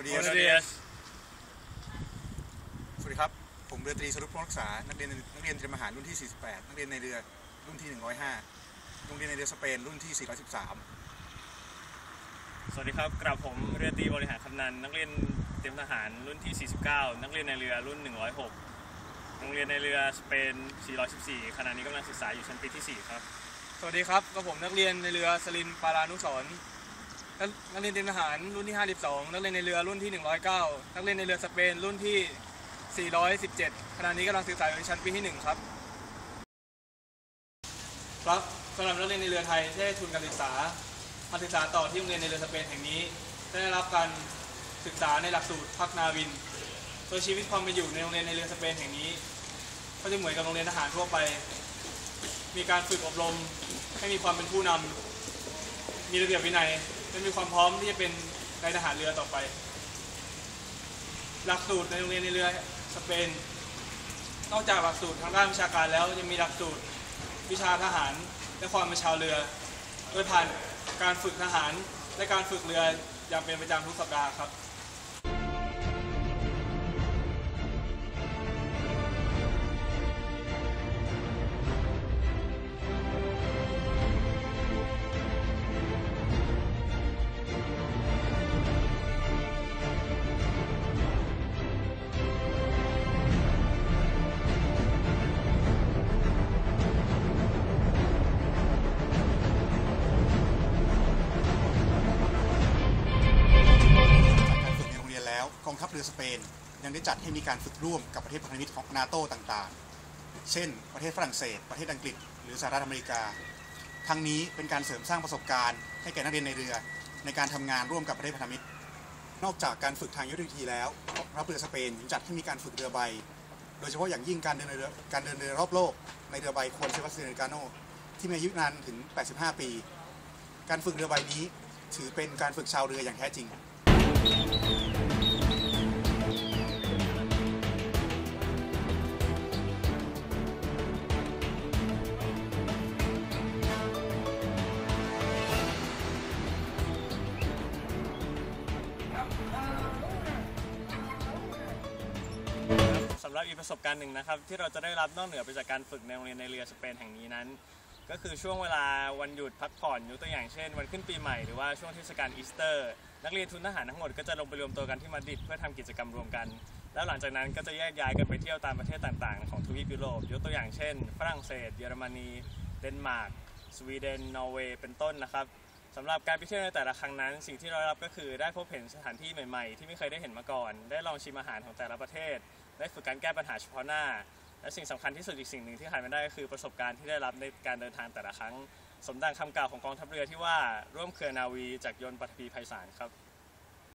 วัสดี Buenos ครับ días สวัสดีครับ ผมเรือตรีสรุปพงศ์รักษา นักเรียนนักเรียนเตรียมทหารรุ่นที่ 48 นักเรียนในเรือรุ่นที่ 105 โรงเรียนในเรือสเปนรุ่นที่ 413 สวัสดีครับ กระผมเรือตรีบริหารคำนัน นักเรียนเตรียมทหารรุ่นที่ 49 นักเรียนในเรือรุ่น 106 โรงเรียนในเรือสเปน 414 ขณะนี้กำลังศึกษาอยู่ชั้นปีที่ 4 ครับ สวัสดีครับกับผมนักเรียนในเรือสลินปารานุสรณ์ นักนักเรียนเตรียมทหารรุ่นที่ 52 นักเรียนในเรือรุ่นที่ 109 นักเรียนในเรือสเปนรุ่นที่ 417 ขณะนี้กำลังศึกษาอยู่ในชั้นปีที่ 1 ครับ ครับสำหรับนักเรียนในเรือไทยที่ได้ทุนการศึกษามาศึกษาต่อที่โรงเรียนในเรือสเปนแห่งนี้ ได้รับการศึกษาในหลักสูตรพักนาวิน โดยชีวิตความเป็นอยู่ในโรงเรียนในเรือสเปนแห่งนี้ ก็จะเหมือนกับโรงเรียนทหารทั่วไป มีการฝึกอบรมให้มีความเป็นผู้นำมีระเบียบวินัย จะมีความพร้อมที่จะเป็นนายทหารเรือต่อไป หลักสูตรในโรงเรียนในเรือสเปน นอกจากหลักสูตรทางด้านวิชาการแล้วยังมีหลักสูตรวิชาทหารและความเป็นชาวเรือ โดยผ่านการฝึกทหารและการฝึกเรืออย่างเป็นประจำทุกสัปดาห์ครับ องทัพเรือสเปน ยังได้จัดให้มีการฝึกร่วมกับประเทศพันธมิตรของนาโต้ต่างๆ เช่น ประเทศฝรั่งเศส ประเทศอังกฤษ หรือสหรัฐอเมริกา ทั้งนี้เป็นการเสริมสร้างประสบการณ์ให้แก่นักเรียนในเรือ ในการทำงานร่วมกับประเทศพันธมิตร นอกจากการฝึกทางยุทธวิธีแล้วกองทัพเรือสเปนยังจัดให้มีการฝึกเรือใบ โดยเฉพาะอย่างยิ่งการเดินเรือการเดินเรือรอบโลกในเรือใบควอนเซบัสเตียนกาโนที่มีอายุนานถึง 85 ปี การฝึกเรือใบนี้ถือเป็นการฝึกชาวเรืออย่างแท้จริงสำหรับอีกประสบการณ์หนึ่งนะครับ ที่เราจะได้รับนอกเหนือไปจากการฝึกในโรงเรียนในเรือสเปนแห่งนี้นั้น ก็คือช่วงเวลาวันหยุดพักผ่อนยกตัวอย่างเช่น วันขึ้นปีใหม่หรือว่าช่วงเทศกาลอีสเตอร์ นักเรียนทุนทหารทั้งหมดก็จะลงไปรวมตัวกันที่มาดริดเพื่อทำกิจกรรมรวมกัน แล้วหลังจากนั้นก็จะแยกย้ายกันไปเที่ยวตามประเทศต่างๆ ของทวีปยุโรปยกตัวอย่างเช่น ฝรั่งเศส เยอรมนี เดนมาร์กสวีเดนนอร์เวย์เป็นต้นนะครับ สำหรับการไปเที่ยวในแต่ละครั้งนั้น สิ่งที่เราได้รับก็คือได้พบเห็นสถานที่ใหม่ๆ ที่ไม่เคยได้เห็นมาก่อน ได้ลองชิมอาหารของแต่ละประเทศ ได้ฝึกการแก้ปัญหาเฉพาะหน้า และสิ่งสำคัญที่สุดอีกสิ่งหนึ่งที่ขาดไม่ได้ก็คือประสบการณ์ที่ได้รับในการเดินทางแต่ละครั้ง สมดังคำกล่าวของกองทัพเรือที่ว่าร่วมเครือนาวีจากยนต์ปฐพีไพศาลครับ